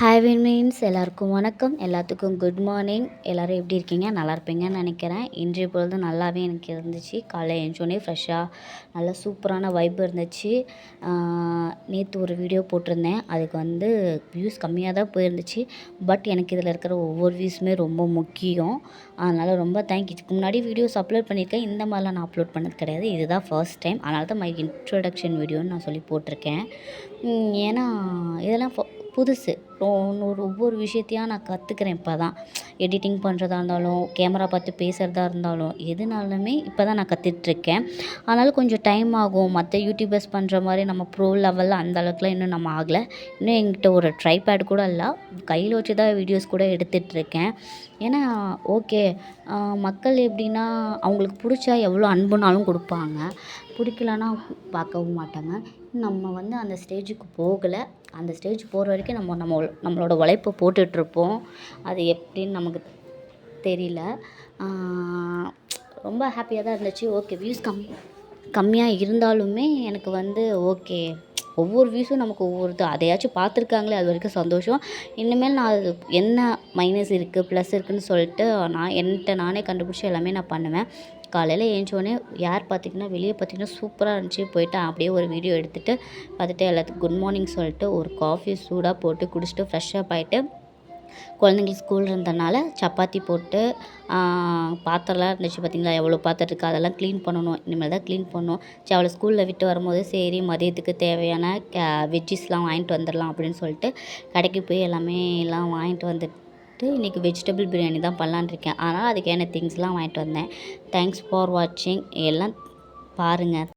Hi means எல்லாருக்கும் வணக்கம். எல்லாத்துக்கும் குட் மார்னிங் எல்லோரும் எப்படி இருக்கீங்க? நல்லா இருப்பீங்கன்னு நினைக்கிறேன். இன்றைய பொழுது நல்லாவே எனக்கு இருந்துச்சு. காலையில் எழுந்தோடனே ஃப்ரெஷ்ஷாக நல்லா சூப்பரான வைப் இருந்துச்சு. நேற்று ஒரு வீடியோ போட்டிருந்தேன். அதுக்கு வந்து வியூஸ் கம்மியாக தான் போயிருந்துச்சு. பட் எனக்கு இதில் இருக்கிற ஒவ்வொரு வியூஸுமே ரொம்ப முக்கியம். அதனால் ரொம்ப தேங்க்யூ இதுக்கு முன்னாடி வீடியோஸ் அப்லோட் பண்ணியிருக்கேன். இந்த மாதிரிலாம் நான் அப்லோட் பண்ணது கிடையாது. இதுதான் ஃபர்ஸ்ட் டைம் அதனால தான் மை இன்ட்ரொடக்ஷன் வீடியோன்னு நான் சொல்லி போட்டிருக்கேன். ஏன்னா இதெல்லாம் ஃபோ புதுசு. ஒரு ஒவ்வொரு விஷயத்தையும் நான் கற்றுக்கிறேன் இப்போ தான் எடிட்டிங் பண்ணுறதா இருந்தாலும் கேமரா பார்த்து பேசுகிறதா இருந்தாலும் எதுனாலுமே இப்போ தான் நான் கற்றுட்ருக்கேன் அதனால் கொஞ்சம் டைம் ஆகும். மற்ற யூடியூபர்ஸ் பண்ணுற மாதிரி நம்ம ப்ரோ லெவலில் அந்த அளவுக்குலாம் இன்னும் நம்ம ஆகலை. இன்னும் எங்கிட்ட ஒரு ட்ரைபேட் கூட இல்லை. கையில் வச்சு தான் வீடியோஸ் கூட எடுத்துட்ருக்கேன் ஏன்னா ஓகே மக்கள் எப்படின்னா அவங்களுக்கு பிடிச்சா எவ்வளோ அன்புனாலும் கொடுப்பாங்க. பிடிக்கலன்னா பார்க்கவும் மாட்டாங்க. நம்ம வந்து அந்த ஸ்டேஜுக்கு போகலை. அந்த ஸ்டேஜ் போகிற வரைக்கும் நம்ம நம்ம நம்மளோட உழைப்பை போட்டுட்ருப்போம். அது எப்படின்னு நமக்கு தெரியல. ரொம்ப ஹாப்பியாக தான் இருந்துச்சு. ஓகே வியூஸ் கம் கம்மியாக இருந்தாலுமே எனக்கு வந்து ஓகே ஒவ்வொரு வியூஸும் நமக்கு ஒவ்வொரு இது. அதையாச்சும் பார்த்துருக்காங்களே அது வரைக்கும் சந்தோஷம். இனிமேல் நான் அது என்ன மைனஸ் இருக்குது ப்ளஸ் இருக்குன்னு சொல்லிட்டு நான் என்கிட்ட நானே கண்டுபிடிச்சி எல்லாமே நான் பண்ணுவேன். காலையில் ஏஞ்சோடனே யார் பார்த்தீங்கன்னா வெளியே பார்த்தீங்கன்னா சூப்பராக இருந்துச்சு. போயிட்டு அப்படியே ஒரு வீடியோ எடுத்துகிட்டு பார்த்துட்டு எல்லாத்துக்கும் குட் மார்னிங் சொல்லிட்டு ஒரு காஃபி சூடாக போட்டு குடிச்சிட்டு ஃப்ரெஷ்ஷப் ஆகிட்டு குழந்தைங்களுக்கு ஸ்கூல் இருந்தனால சப்பாத்தி போட்டு பாத்திரம்லாம் இருந்துச்சு பார்த்தீங்களா எவ்வளோ பாத்திரம் இருக்குது அதெல்லாம் க்ளீன் பண்ணணும். இனிமேல் தான் க்ளீன் பண்ணணும். சரி அவளை ஸ்கூலில் விட்டு வரும்போது சரி மதியத்துக்கு தேவையான வெஜ்ஜிஸ்லாம் வாங்கிட்டு வந்துடலாம் அப்படின்னு சொல்லிட்டு கடைக்கு போய் எல்லாமே எல்லாம் வாங்கிட்டு வந்துட்டு இன்றைக்கி வெஜிடபிள் பிரியாணி தான் பண்ணலான் இருக்கேன். ஆனால் அதுக்கான திங்ஸ்லாம் வாங்கிட்டு வந்தேன். தேங்க்ஸ் ஃபார் வாட்சிங் எல்லாம் பாருங்கள்